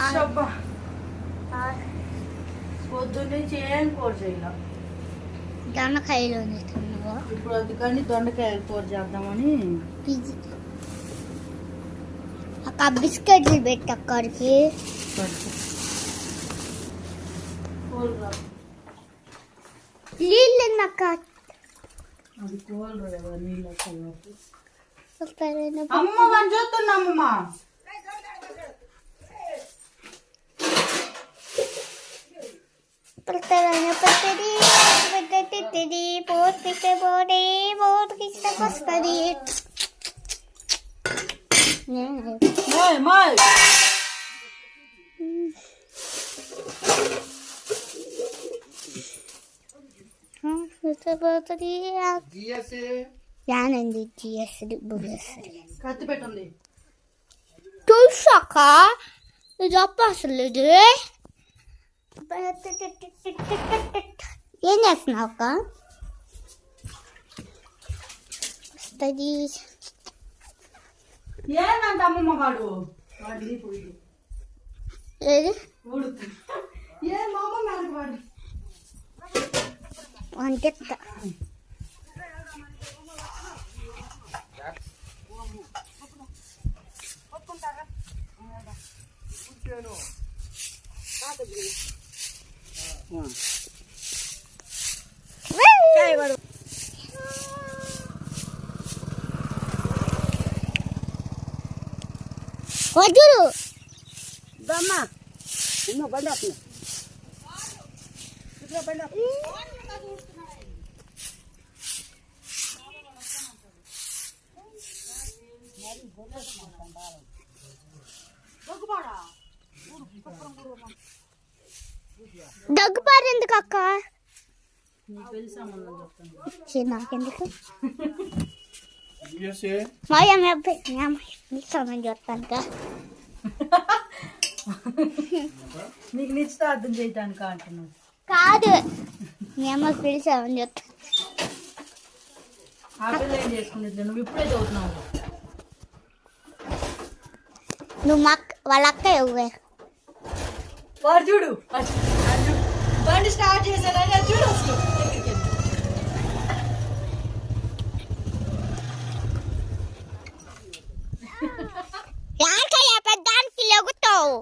అబ్బా పొద్దున్నుంచి ఏం కూర చేయాల దొండకాయలు తిన్నావా ఇప్పుడు అందుకని దొండకాయ కూర చేద్దామని పిజ్జి అక్క బిస్కెట్లు పెట్టి అక్కడికి పెడతా. కూర రా. నీళ్ళు అక్క అది కూర రా, నీళ్ళు వస్తాయి. వస్తారేనా? అమ్మమ్మ మనం Pertaranya pertadi, pertadi, pertadi, buat kita boleh, buat kita kostadi. Mai, mai. ഞാനെന്ത് ജി എസ് കത്തി പെട്ടെന്ന് ടൂസൊക്കെ ഇത് അപ്പാസല്ലേ ഇത് ఏం చేస్తున్నావు అక్క? వస్తుంది. ఏందంట అమ్మమ్మ వాడు పోయి ఏది? ఏ మా అమ్మమ్మ వాడు? వాడు అంటే వద్దురు దమ్మా ఉన్న బండి వస్తుంది దగ్గుపారు ఎందుకు అక్క? సంబంధం నాకెందుకు? మా అబ్బాయి మీ చెప్తాను కదా నీకు నిశ్చితార్థం చేయటానికి అంటున్నాను కాదు మీ అమ్మకి పిలిచామని చెప్తా. నువ్వు ఇప్పుడే చదువుతున్నావు. నువ్వు మా వాళ్ళ అక్క ఇవ్వే వాడు చూడు. బండి స్టార్ట్ చేశాడని అది చూడు అసలు. ఎక్కడికి వెళ్ళి. యాకయ్య పెద్దానికి లెగుతావు.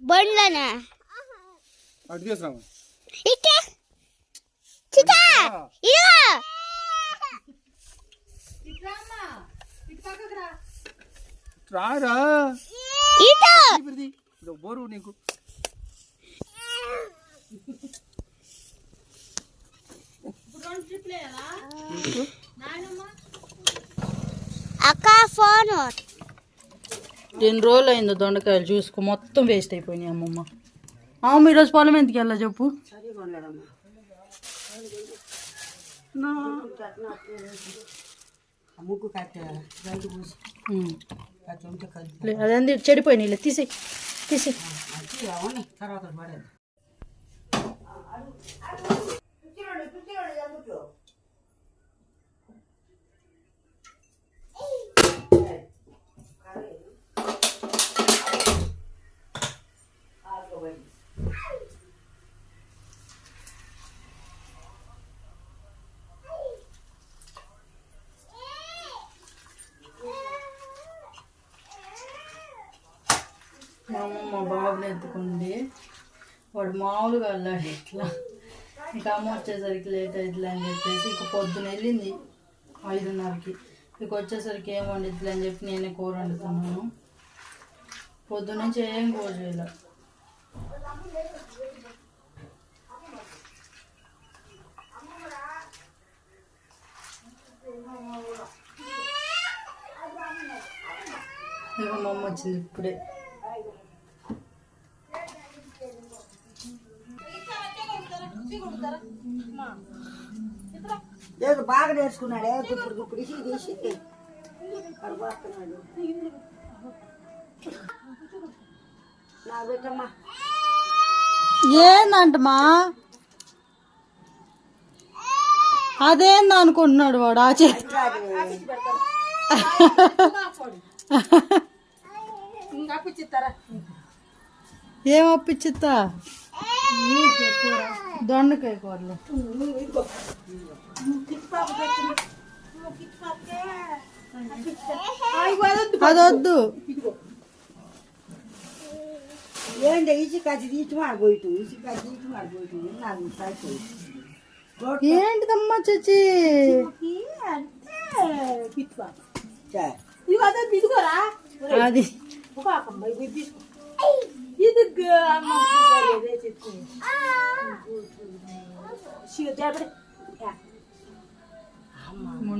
బండ్లనే. అటు తీసుకురాము ఇట్టే చితా ఇదిగో. రారా. ఇటు బోరు నీకు. అక్క ఫోన్ ఎన్ని రోజులు అయిందో దొండకాయలు చూసుకో మొత్తం వేస్ట్ అయిపోయినాయి అమ్మమ్మ. అమ్మ ఈరోజు పొలం ఎందుకు వెళ్ళా చెప్పు? అదేంది చెడిపోయినాయి తీసి తీసి అమ్మ మా బాబుని ఎత్తుకుంది వాడు మామూలుగా వెళ్ళాడు ఇట్లా. ఇంకా అమ్మ వచ్చేసరికి లేట్ అవుతుంది అని చెప్పేసి ఇక పొద్దున వెళ్ళింది ఐదున్నరకి. ఇక వచ్చేసరికి ఏం వండిద్ది అని చెప్పి నేనే కూర వండుతున్నాను. పొద్దున నుంచి ఏం కూర చేయలే. ఇక మా అమ్మ వచ్చింది ఇప్పుడే. లేదు బాగా నేర్చుకున్నాడే గుప్పుడు గుప్పుడు ఇసి తీసి కడుపుతున్నాడు నా బిడ్డమ్మా. ఏందంటమా అదేంది అనుకుంటున్నాడు వాడు ఆ చేతి ఏం దొండకాయ కూరలు. అదొద్దు. ఏంటి? తీసి మాడిపోయిటు ఇసుకది తీసి మాడిపోయిటు నాకు సాయి ఏంటిదమ్మా చచ్చి అది.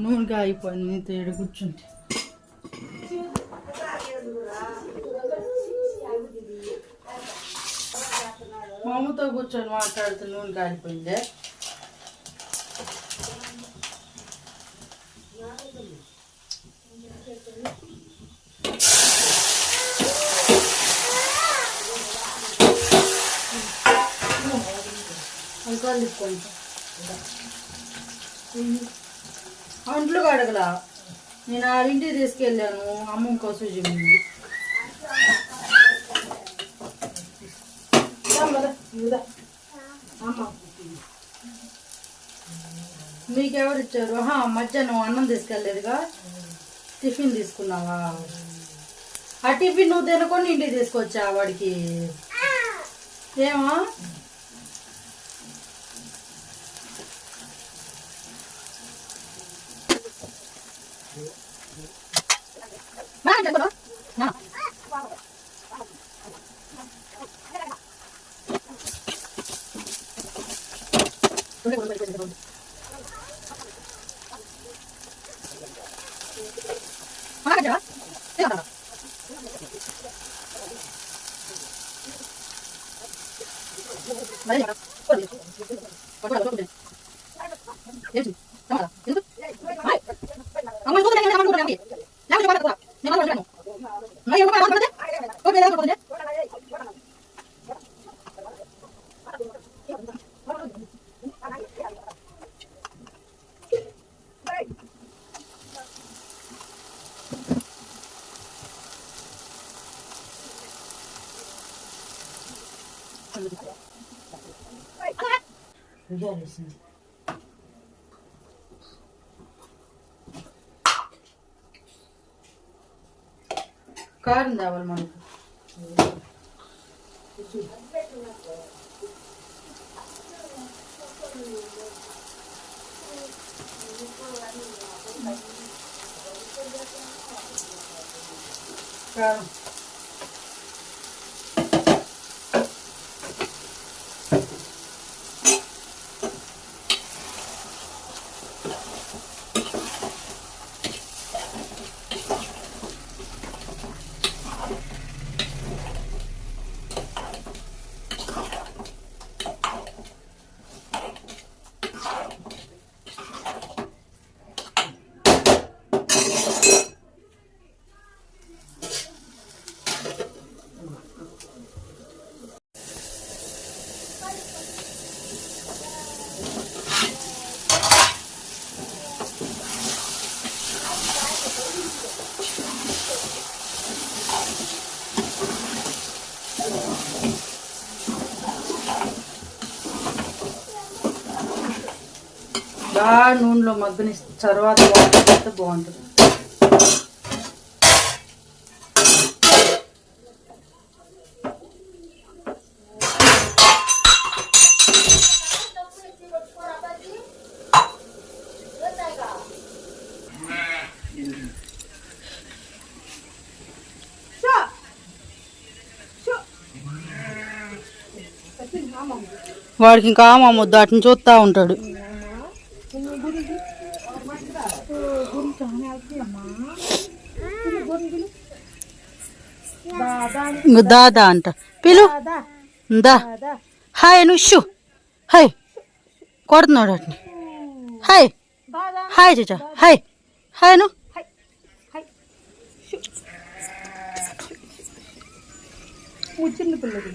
నూనెగా అయిపోయింది నీతో ఈడ కూర్చుంటే. మా అమ్మతో కూర్చొని మాట్లాడుతూ నూనె కాలిపోయిందే అంకాలు కొంచెం. అంట్లు కడగలా. నేను ఆరింటికి తీసుకెళ్ళాను. అమ్మ ఇంకో సుజి మీకెవరు ఇచ్చారు? మధ్యాహ్నం అన్నం తీసుకెళ్ళలేదుగా? టిఫిన్ తీసుకున్నావా? ఆ టిఫిన్ నువ్వు తినకొని ఇంటికి తీసుకొచ్చా వాడికి? ఏమా? Mari, కారం తేవాలి మనకు కారం బాగా నూనెలో మగ్గని తర్వాత వాటర్ బాగుంటుంది. వాడికి ఇంకా మా ముద్దు అటుని చూస్తూ ఉంటాడు. దాదా అంట. పిలు. దా. హాయ్ నుషు హాయ్. కొడుతున్నాడు అట్ని. హాయ్. హాయ్ చచ్చా హాయ్. హాయ్ను చిన్న పిల్లలు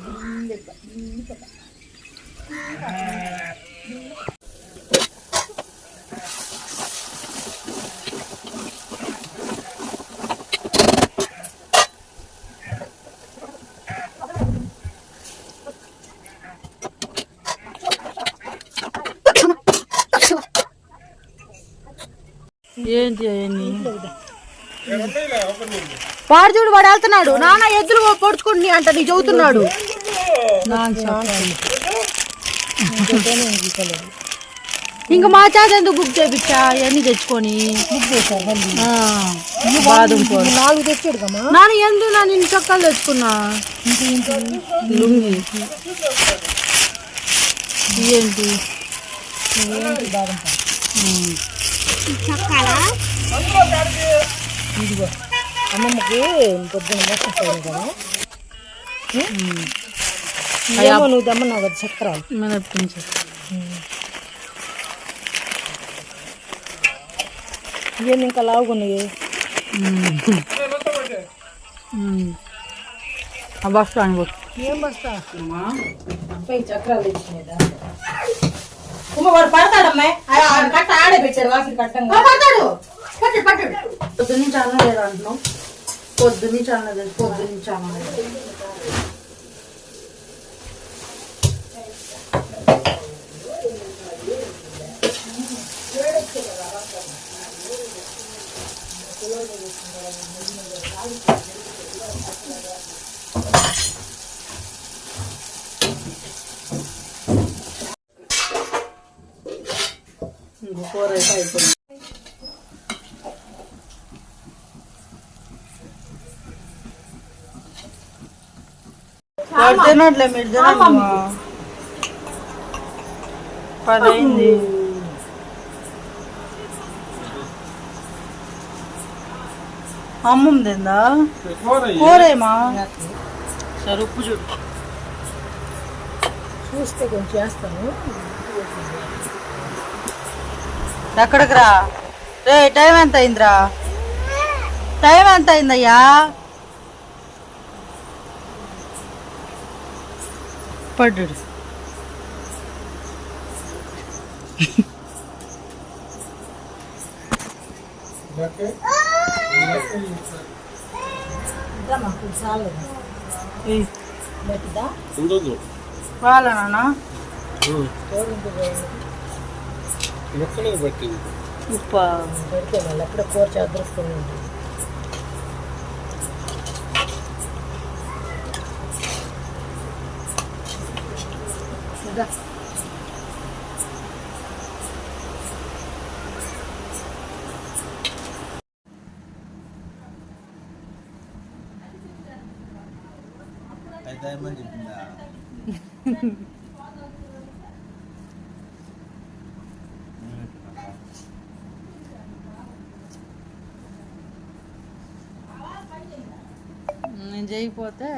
ఏంటి అవన్నీ? వాడు చూడు వాడు వెళ్తున్నాడు. నాన్న ఎద్దులు పొడుచుకుంటుని అంట నీ చదువుతున్నాడు. ఇంకా మా చేత ఎందుకు బుక్ చేపించా ఇవన్నీ తెచ్చుకొని. కూర. నాలుగు తెచ్చాడు నాన్న ఎందుకు నా నిన్ను చొక్కాలు తెచ్చుకున్నా? లుంగి. ఏంటి? చక్కాలా అమ్మమ్మకి పొద్దున్న మోసం పోయింది కదా. ఏమో నువ్వు తెమ్మన్నావు కదా చక్రాలు మినప్పించు ఇవన్నీ ఇంకా లావుకున్నాయి ఆ బస్ స్టాండ్ కొట్టు ఏం బస్తా? పై చక్రాలు తెచ్చినాయిదా వాడు పడతాడమ్మాయి కట్ట ఆడే పెట్టారు వాకి కట్టంగా. పడతాడు. పట్టు పట్టు. పొద్దు నుంచి అన్నం లేదు అంటున్నాం పొద్దు నుంచి అన్నం లేదు పొద్దు నుంచి అన్నం లేదు. Thank you. అయిపోయింది తినట్లే మీరు తినట్లేమా పది అయింది అమ్మం తిందా? కూరేమా? సరే ఉప్పు చూడు. చూస్తే కొంచెం చేస్తాను. ఎక్కడికి రా రే టైం ఎంత అయిందిరా టైం ఎంత అయిందయ్యా పడ్డాడు మాకు వాళ్ళ నాన్న ఉప్ప. పెడితే మళ్ళీ అప్పుడే కూర అదృష్టం ఉంటుంది నేను చేయకపోతే